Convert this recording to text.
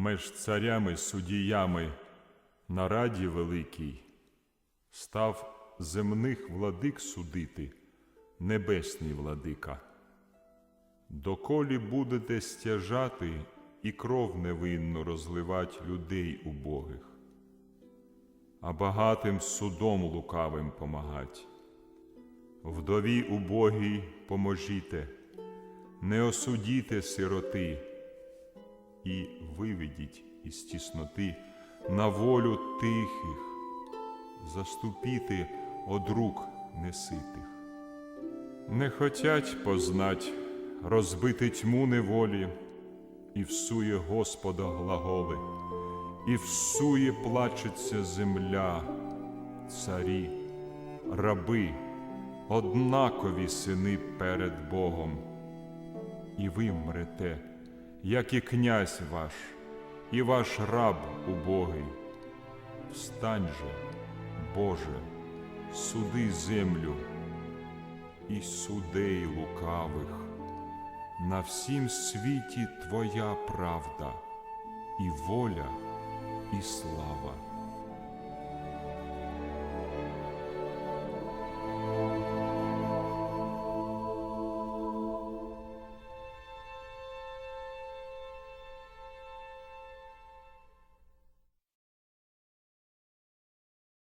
меж царями судіями на раді великій, став земних владик судити, небесний владика. Доколі будете стяжати і кров невинну розливать людей убогих, а багатим судом лукавим помагать. Вдові убогій поможіте, не осудіте сироти і виведіть із тісноти на волю тихих, заступіти од рук неситих. Не хотять познать, розбити тьму неволі, і всує Господа глаголи, і всує плачеться земля, царі, раби, однакові сини перед Богом. І ви мрете, як і князь ваш, і ваш раб убогий. Встань же, Боже, суди землю і судей лукавих. На всім світі Твоя правда, і воля, і слава.